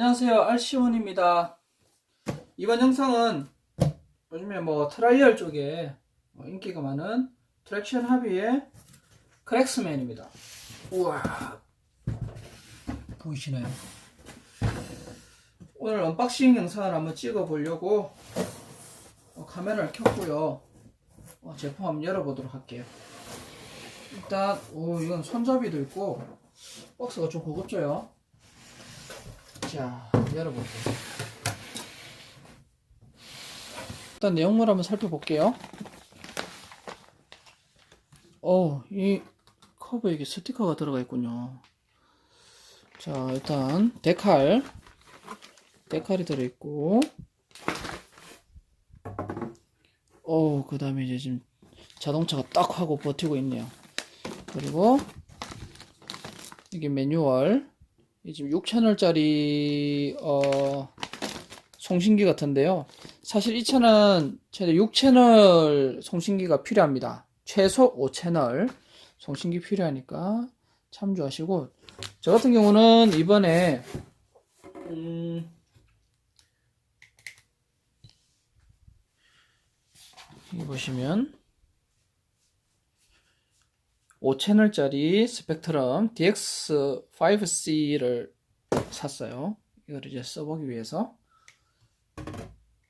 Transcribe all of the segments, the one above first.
안녕하세요. 알시원입니다. 이번 영상은 요즘에 뭐 트라이얼 쪽에 뭐 인기가 많은 트랙션 합의의 크랙스맨입니다. 우와. 보이시나요? 오늘 언박싱 영상을 한번 찍어 보려고 어, 카메라를 켰고요. 어, 제품 한번 열어보도록 할게요. 일단 오 이건 손잡이도 있고 박스가 좀 고급져요 자, 열어볼게요. 일단 내용물 한번 살펴볼게요. 어, 이 커브에 이게 스티커가 들어가 있군요. 자, 일단 데칼. 데칼이 들어있고, 어, 그 다음에 이제 지금 자동차가 딱 하고 버티고 있네요. 그리고, 이게 매뉴얼. 이 지금 6채널짜리 어 송신기 같은데요. 사실 이 차는 최대 6채널 송신기가 필요합니다. 최소 5채널 송신기 필요하니까 참조하시고 저 같은 경우는 이번에 음 여기 보시면 5채널짜리 스펙트럼 DX5C를 샀어요. 이걸 이제 써보기 위해서.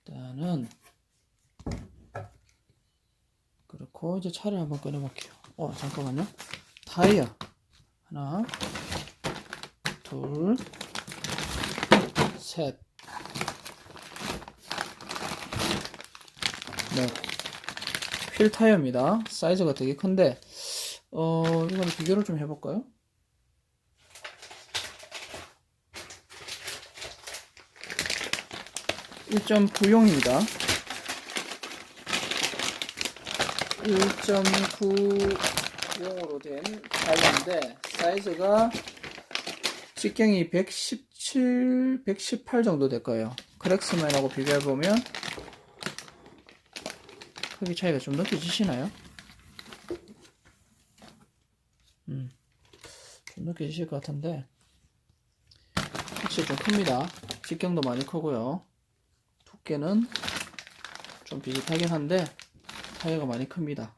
일단은, 그렇고, 이제 차를 한번 꺼내볼게요. 어, 잠깐만요. 타이어. 하나, 둘, 셋, 넷. 휠 타이어입니다. 사이즈가 되게 큰데, 어, 이거는 비교를 좀 해볼까요? (1.9용입니다) 1.9용으로 된 타이어인데 사이즈가 직경이 117, 118 정도 될 거예요. 크랙스맨하고 비교해보면 크기 차이가 좀 느껴지시나요? 좀 느껴지실 것 같은데 확실히 좀 큽니다. 직경도 많이 크고요. 두께는 좀 비슷하긴 한데 타이어가 많이 큽니다.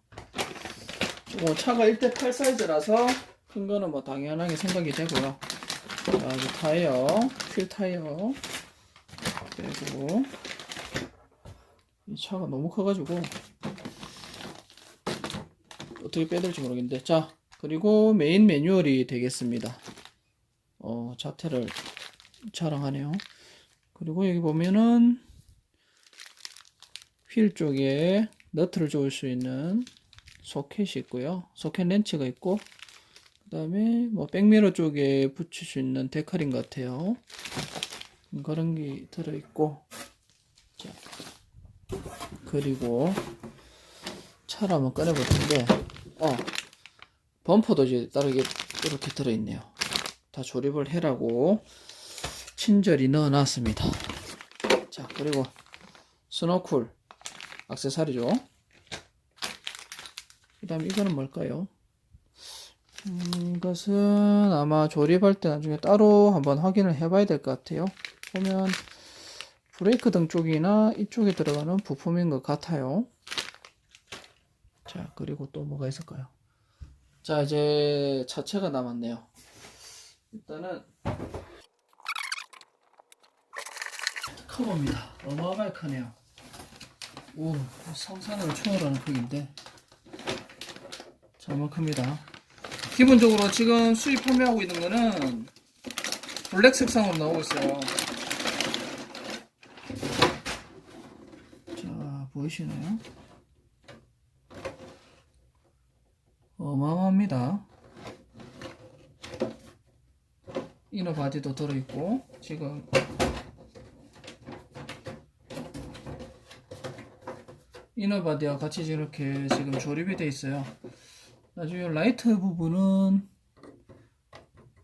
뭐 차가 1대8 사이즈라서 큰 거는 뭐 당연하게 생각이 되고요. 자, 이제 타이어, 휠 타이어 그리고 이 차가 너무 커가지고 어떻게 빼야 될지 모르겠는데 자 그리고 메인 매뉴얼이 되겠습니다. 어, 자태를 자랑하네요. 그리고 여기 보면은 휠 쪽에 너트를 조을 수 있는 소켓이 있고요. 소켓 렌치가 있고 그 다음에 뭐 백미러 쪽에 붙일 수 있는 데칼인 것 같아요. 그런 게 들어있고 자, 그리고 차를 한번 꺼내볼 텐데 어 범퍼도 이제 다르게 이렇게 들어있네요. 다 조립을 해라고 친절히 넣어놨습니다. 자, 그리고 스노쿨 액세서리죠. 그 다음 이거는 뭘까요? 음, 이것은 아마 조립할 때 나중에 따로 한번 확인을 해봐야 될 것 같아요. 보면 브레이크 등 쪽이나 이쪽에 들어가는 부품인 것 같아요. 자, 그리고 또 뭐가 있을까요? 자, 이제 차체가 남았네요. 일단은 커버입니다. 어마어마하게 크네요. 오, 성산으로 초월하는 크기인데 정말 큽니다. 기본적으로 지금 수입 판매하고 있는 거는 블랙 색상으로 나오고 있어요. 자, 보이시나요? 어마어마 합니다. 이너 바디도 들어있고 지금 이너 바디와 같이 이렇게 지금 조립이 되어 있어요. 나중에 라이트 부분은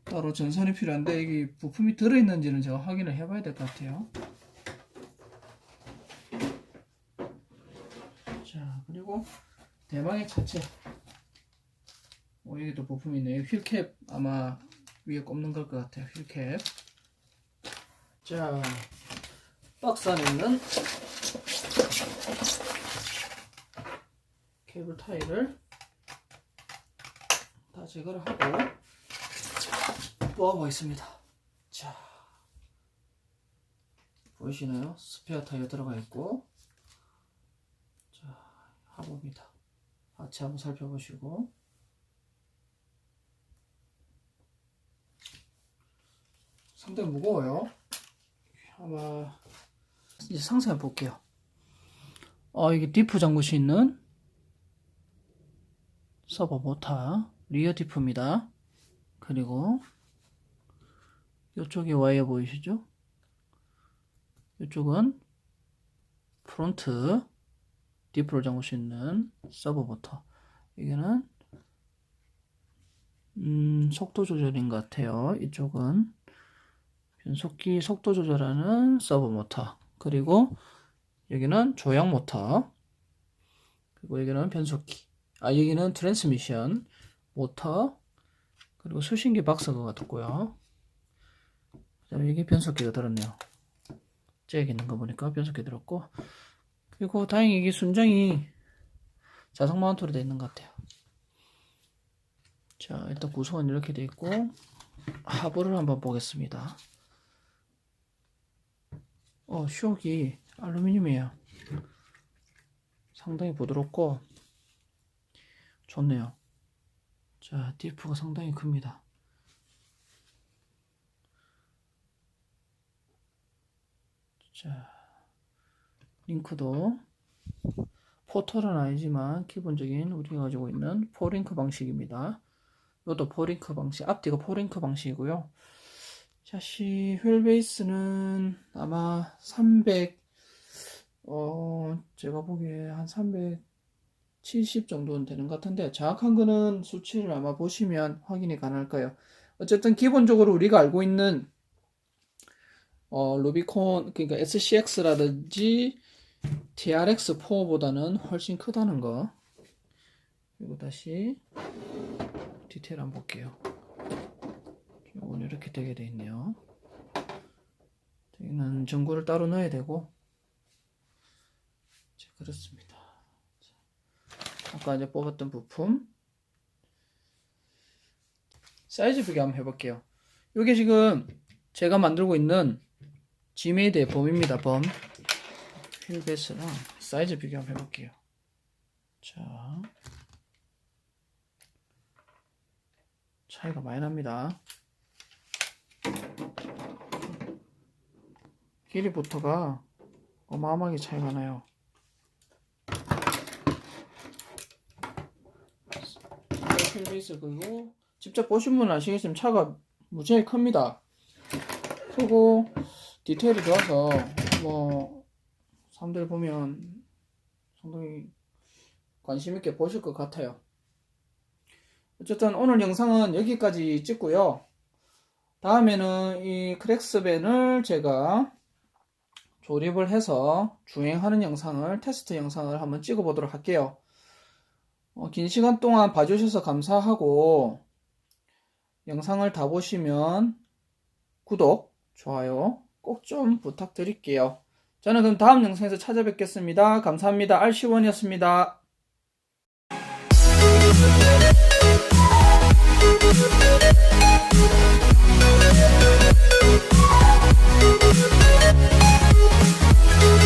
따로 전선이 필요한데 이게 부품이 들어있는지는 제가 확인을 해봐야 될 것 같아요. 자 그리고 대망의 차체 어, 여기도 부품이 있네요. 휠캡 아마 위에 꼽는 걸 것 같아요. 휠캡. 자, 박스 안에 있는 케이블 타이를 다 제거를 하고 모아보겠습니다. 자, 보이시나요? 스페어 타이어 들어가 있고, 자, 하부입니다. 하체 한번 살펴보시고, 상당히 무거워요. 아마 이제 상세히 볼게요. 어, 이게 디프 잠그시 있는 서버 모타 리어 디프입니다. 그리고 이쪽에 와이어 보이시죠? 이쪽은 프론트 디프를 잠글 수 있는 서버 모터. 이게는 음, 속도 조절인 것 같아요. 이쪽은 변속기 속도 조절하는 서버 모터. 그리고 여기는 조향 모터. 그리고 여기는 변속기. 아, 여기는 트랜스미션 모터. 그리고 수신기 박스가 같고요. 그다음에 여기 변속기가 들었네요. 잭 있는 거 보니까 변속기 들었고. 그리고 다행히 이게 순정이 자석 마운트로 되어 있는 것 같아요. 자, 일단 구성은 이렇게 되어 있고 하부를 한번 보겠습니다. 어, 쇼기 알루미늄이에요. 상당히 부드럽고 좋네요. 자, 디프가 상당히 큽니다. 자, 링크도 포털은 아니지만 기본적인 우리가 가지고 있는 포링크 방식입니다. 이것도 포링크 방식, 앞뒤가 포링크 방식이고요. 샤시 휠 베이스는 아마 300, 어, 제가 보기에 한 370 정도는 되는 것 같은데, 정확한 거는 수치를 아마 보시면 확인이 가능할 거예요. 어쨌든 기본적으로 우리가 알고 있는, 어, 루비콘, 그러니까 SCX라든지 TRX4보다는 훨씬 크다는 거. 그리고 다시 디테일 한번 볼게요. 요건 이렇게 되게 돼 있네요. 여기는 전구를 따로 넣어야 되고, 자, 그렇습니다. 자, 아까 이제 뽑았던 부품 사이즈 비교 한번 해볼게요. 이게 지금 제가 만들고 있는 지메이드의 범입니다. 범 휠베이스랑 사이즈 비교 한번 해볼게요. 자, 차이가 많이 납니다. 길이부터가 어마어마하게 차이가 나요. 휠베이스 그리고 직접 보신 분은 아시겠지만 차가 무지하게 큽니다. 크고 디테일이 좋아서 뭐 사람들 보면 상당히 관심 있게 보실 것 같아요. 어쨌든 오늘 영상은 여기까지 찍고요. 다음에는 이 크랙스밴을 제가 조립을 해서 주행하는 영상을 테스트 영상을 한번 찍어 보도록 할게요. 어, 긴 시간 동안 봐주셔서 감사하고 영상을 다 보시면 구독, 좋아요 꼭 좀 부탁드릴게요. 저는 그럼 다음 영상에서 찾아뵙겠습니다. 감사합니다. RC원이었습니다.